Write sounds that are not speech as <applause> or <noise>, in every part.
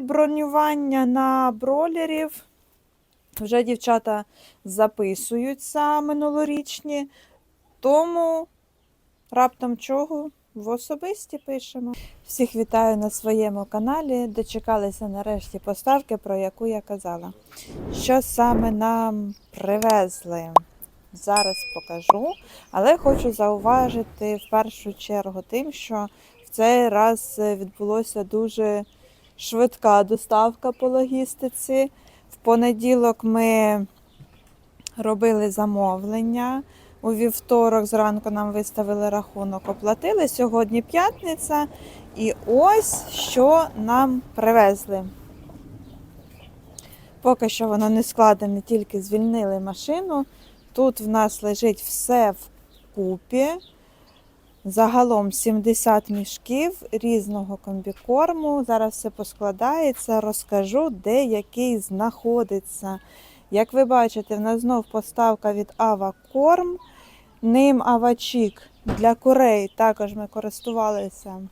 Бронювання на бролерів. Вже дівчата записуються минулорічні, тому раптом чого в особисті пишемо. Всіх вітаю на своєму каналі. Дочекалися нарешті поставки, про яку я казала. Що саме нам привезли? Зараз покажу, але хочу зауважити в першу чергу тим, що в цей раз відбулося дуже швидка доставка по логістиці. В понеділок ми робили замовлення. У вівторок зранку нам виставили рахунок, оплатили. Сьогодні п'ятниця. І ось що нам привезли. Поки що воно не складене, тільки звільнили машину. Тут в нас лежить все вкупі. Загалом 70 мішків різного комбікорму. Зараз все поскладається, розкажу, де який знаходиться. Як ви бачите, в нас знов поставка від Ава Корм. Ним Авачік для курей також ми користувалися.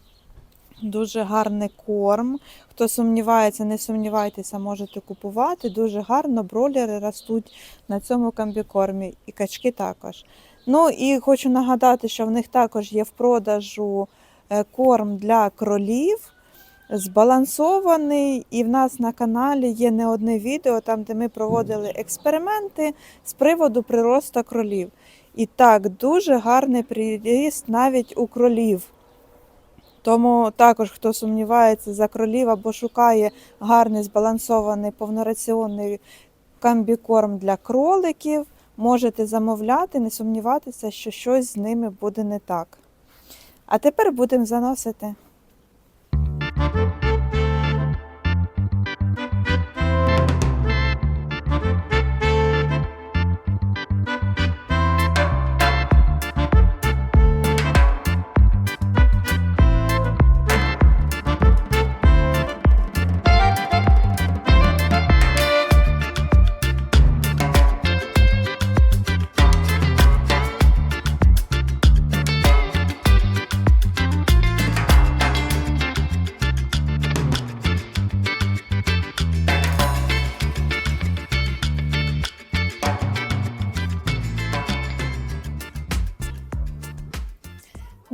Дуже гарний корм. Хто сумнівається, не сумнівайтеся, можете купувати. Дуже гарно бролери ростуть на цьому комбікормі. І качки також. Ну і хочу нагадати, що в них також є в продажу е, корм для кролів. Збалансований, і в нас на каналі є не одне відео, там де ми проводили експерименти з приводу приросту кролів. І так, дуже гарний приріст навіть у кролів. Тому також, хто сумнівається за кролів або шукає гарний збалансований повнораціонний комбікорм для кроликів, можете замовляти, не сумніватися, що щось з ними буде не так. А тепер будемо заносити.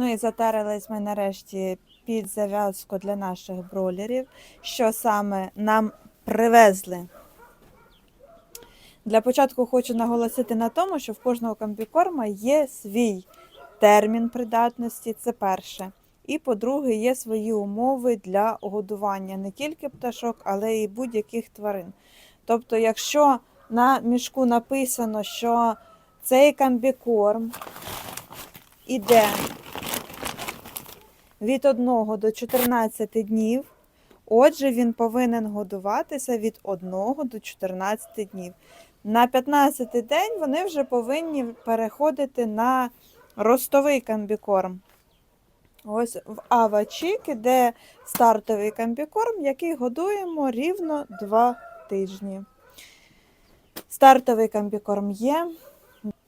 Ну і затарились ми нарешті під зав'язку для наших бролерів, що саме нам привезли. Для початку хочу наголосити на тому, що в кожного комбікорма є свій термін придатності, це перше. І, по-друге, є свої умови для годування не тільки пташок, але й будь-яких тварин. Тобто, якщо на мішку написано, що цей комбікорм іде від 1 до 14 днів. Отже, він повинен годуватися від 1 до 14 днів. На 15 день вони вже повинні переходити на ростовий комбікорм. Ось в Авачік іде стартовий комбікорм, який годуємо рівно 2 тижні. Стартовий комбікорм є.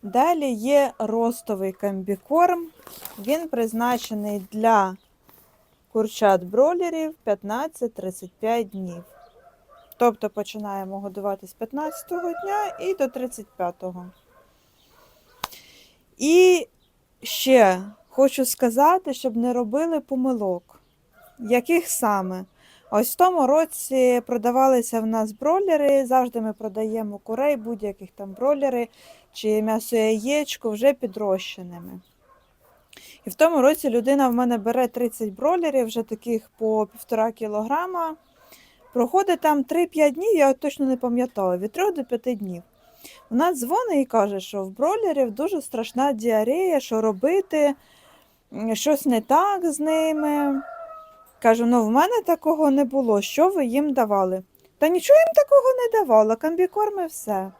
Далі є ростовий комбікорм. Він призначений для курчат-бролерів 15-35 днів. Тобто починаємо годувати з 15-го дня і до 35-го. І ще хочу сказати, щоб не робили помилок. Яких саме? Ось в тому році продавалися в нас бролери. Завжди ми продаємо курей, будь-яких там бролери чи м'ясо яєчко вже підрощеними. І в тому році людина в мене бере 30 бролерів, вже таких по 1,5 кілограма. Проходить там 3-5 днів, я точно не пам'ятаю, від 3 до 5 днів. Вона дзвонить і каже, що в бролерів дуже страшна діарея, що робити, щось не так з ними. Кажу, ну в мене такого не було. Що ви їм давали? Та нічого їм такого не давала, комбікорми все.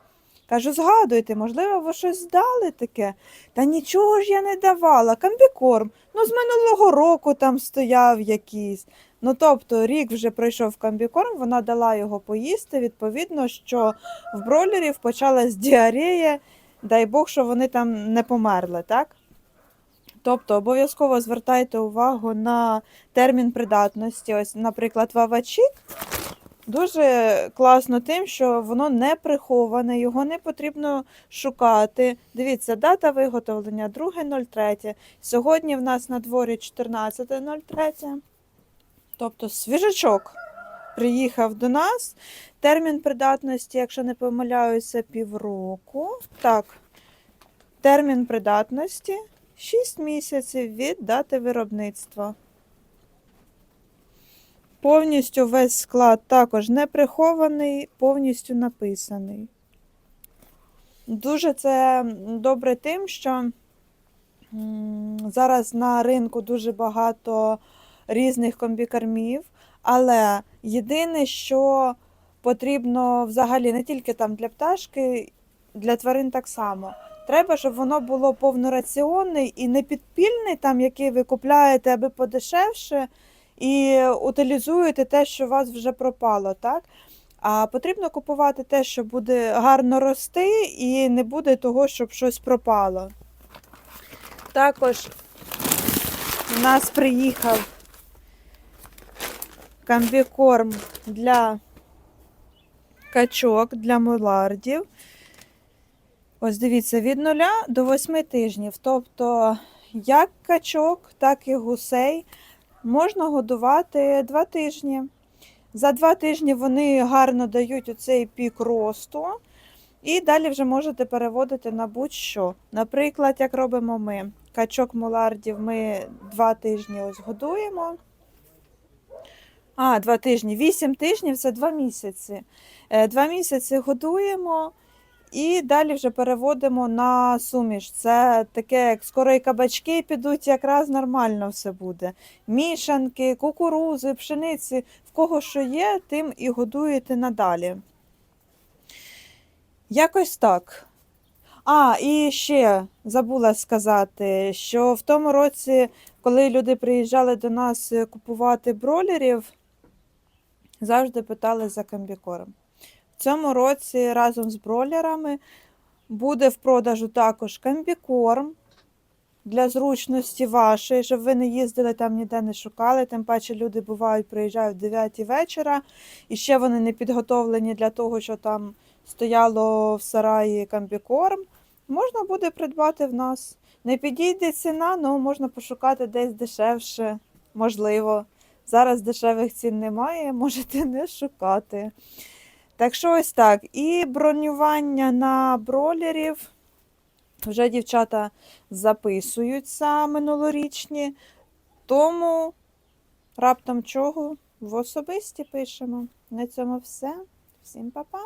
Кажу, згадуйте, можливо, ви щось здали таке. Та нічого ж я не давала. Комбікорм. Ну, з минулого року там стояв якийсь. Ну, тобто, рік вже пройшов комбікорм, вона дала його поїсти. Відповідно, що в бройлерів почалась діарея, дай Бог, що вони там не померли, так? Тобто обов'язково звертайте увагу на термін придатності. Ось, наприклад, вавачік Дуже класно тим, що воно не приховане, його не потрібно шукати. Дивіться, дата виготовлення 2.03. Сьогодні в нас на дворі 14.03. Тобто свіжачок приїхав до нас. Термін придатності, якщо не помиляюся, півроку. Так, термін придатності 6 місяців від дати виробництва. Повністю весь склад також не прихований, повністю написаний. Дуже це добре тим, що зараз на ринку дуже багато різних комбікормів, але єдине, що потрібно взагалі не тільки там для пташки, для тварин так само. Треба, щоб воно було повнораціонний і не підпільний, там, який ви купляєте, аби подешевше, і утилізуєте те, що у вас вже пропало, так? А потрібно купувати те, що буде гарно рости, і не буде того, щоб щось пропало. Також у нас приїхав комбікорм для качок, для мулардів. Ось дивіться, від 0 до 8 тижнів. Тобто, як качок, так і гусей можна годувати 2 тижні. За 2 тижні вони гарно дають оцей пік росту. І далі вже можете переводити на будь-що. Наприклад, як робимо ми. Качок мулардів ми 2 тижні ось годуємо. А, 2 тижні. 8 тижнів це 2 місяці. 2 місяці годуємо. І далі вже переводимо на суміш. Це таке, як скоро і кабачки підуть, якраз нормально все буде. Мішанки, кукурузи, пшениці, в кого що є, тим і годуєте надалі. Якось так. А, і ще забула сказати, що в тому році, коли люди приїжджали до нас купувати бролерів, завжди питали за комбікорм. В цьому році разом з бролерами буде в продажу також комбікорм для зручності вашої, щоб ви не їздили там ніде не шукали. Тим паче люди бувають, приїжджають в 9 вечора, і ще вони не підготовлені для того, що там стояло в сараї комбікорм. Можна буде придбати в нас. Не підійде ціна, але можна пошукати десь дешевше, можливо. Зараз дешевих цін немає, <laughs> можете не шукати. Так що ось так. І бронювання на бролерів. Вже дівчата записуються минулорічні, тому раптом чого в особисті пишемо. На цьому все. Всім па-па!